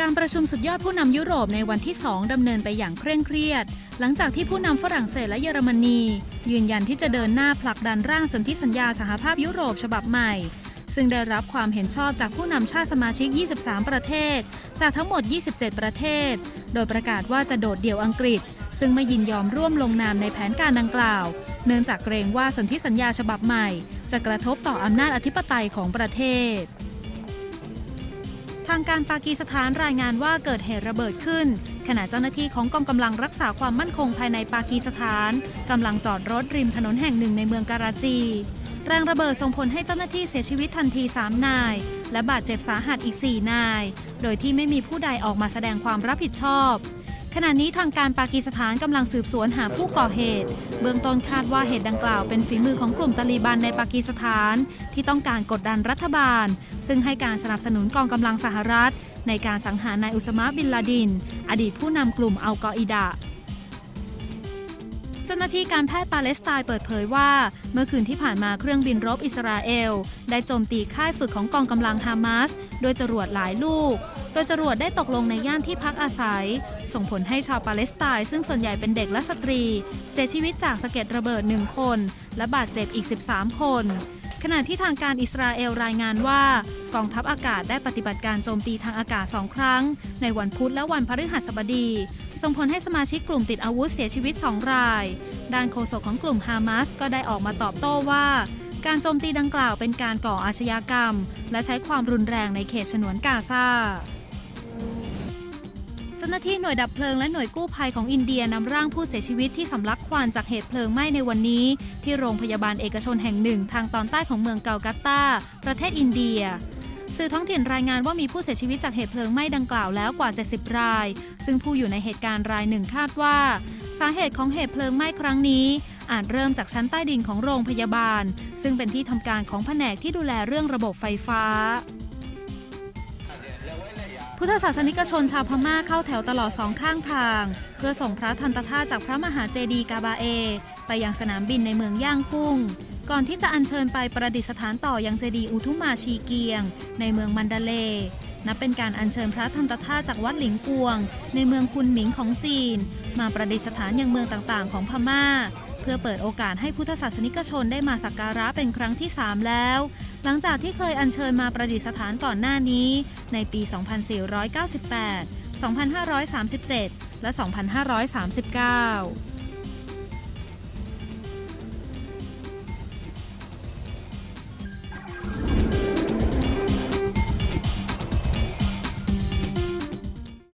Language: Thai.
การประชุมสุดยอดผู้นำยุโรปในวันที่ 2 ดำเนินไปอย่างเคร่งเครียด หลังจากที่ผู้นำฝรั่งเศสและเยอรมนี ยืนยันที่จะเดินหน้าผลักดันร่างสนธิสัญญาสหภาพยุโรปฉบับใหม่ ซึ่งได้รับความเห็นชอบจากผู้นำชาติสมาชิก 23 ประเทศ จากทั้งหมด 27 ประเทศ โดยประกาศว่าจะโดดเดี่ยวอังกฤษ ซึ่งไม่ยินยอมร่วมลงนามในแผนการดังกล่าว เนื่องจากเกรงว่าสนธิสัญญาฉบับใหม่ จะกระทบต่ออำนาจอธิปไตยของประเทศ ทางการปากีสถานรายงานว่าเกิดเหตุระเบิดขึ้น ขณะเจ้าหน้าที่ของกองกำลังรักษาความมั่นคงภายในปากีสถานกำลังจอดรถริมถนนแห่งหนึ่งในเมืองการาจี แรงระเบิดส่งผลให้เจ้าหน้าที่เสียชีวิตทันที 3 นาย และบาดเจ็บสาหัสอีก 4 นาย โดยที่ไม่มีผู้ใดออกมาแสดงความรับผิดชอบ ขณะนี้ทางการปากีสถานกำลังสืบสวนหาผู้ก่อเหตุ เบื้องต้นคาดว่าเหตุดังกล่าวเป็นฝีมือของกลุ่มตาลีบันในปากีสถาน ที่ต้องการกดดันรัฐบาล ซึ่งให้การสนับสนุนกองกำลังสหรัฐ ในการสังหารนายอุสมาบินลาดิน อดีตผู้นำกลุ่มอัลกออิดะ เจ้าหน้าที่การแพทย์ปาเลสไตน์เปิดเผยว่า เมื่อคืนที่ผ่านมาเครื่องบินรบอิสราเอล ได้โจมตีค่ายฝึกของกองกำลังฮามาสโดยจรวดหลายลูก โดยจรวดได้ตกลงในย่านที่พักอาศัย ส่งผลให้ชาวปาเลสไตน์ซึ่งส่วนใหญ่เป็นเด็กและสตรี เสียชีวิตจากสะเก็ดระเบิดหนึ่งคน และบาดเจ็บอีก 13 คน ขณะที่ทางการอิสราเอลรายงานว่ากองทัพอากาศได้ปฏิบัติการโจมตีทางอากาศสองครั้ง ในวันพุธและวันพฤหัสบดี ส่งผลให้สมาชิกกลุ่มติดอาวุธเสียชีวิต 2 ราย ด้านโฆษกของกลุ่มฮามาสก็ได้ออกมาตอบโต้ว่า การโจมตีดังกล่าวเป็นการก่ออาชญากรรม และใช้ความรุนแรงในเขตฉนวนกาซาาหน้าที่หน่วยดับเพลิงและหน่วยกู้ภัยของอินเดียนำร่างผู้เสียชีวิตที่สำลักควันจากเหตุเพลิงไหม้ในวันนี้ ที่โรงพยาบาลเอกชนแห่งหนึ่ง ทางตอนใต้ของเมืองเกากัตตาประเทศอินเดียสื่อท้องถิ่นรายงานว่ามีผู้เสียชีวิตจากเหตุเพลิงไหม้ดังกล่าวแล้วกว่า 70 ราย ซึ่งผู้อยู่ในเหตุการณ์รายหนึ่งคาดว่า สาเหตุของเหตุเพลิงไหม้ครั้งนี้ อาจเริ่มจากชั้นใต้ดินของโรงพยาบาล ซึ่งเป็นที่ทำการของแผนกที่ดูแลเรื่องระบบไฟฟ้า พุทธศาสนิกชนชาวพม่าเข้าแถวตลอดสองข้างทาง เพื่อส่งพระทันตธาตุจากพระมหาเจดีย์กาบาเอ ไปยังสนามบินในเมืองย่างกุ้ง ก่อนที่จะอัญเชิญไปประดิษฐานต่อยังเจดีย์อุทุมาชีเกียง ในเมืองมันดาเล นับเป็นการอัญเชิญพระทันตธาตุจากวัดหลิงกวง ในเมืองคุนหมิงของจีน มาประดิษฐานยังเมืองต่างๆ ของพม่า เพื่อเปิดโอกาสให้พุทธศาสนิกชนได้มาสักการะเป็นครั้งที่ 3 แล้ว หลังจากที่เคยอัญเชิญมาประดิษฐานก่อนหน้านี้ ในปี 2498 2537 และ 2539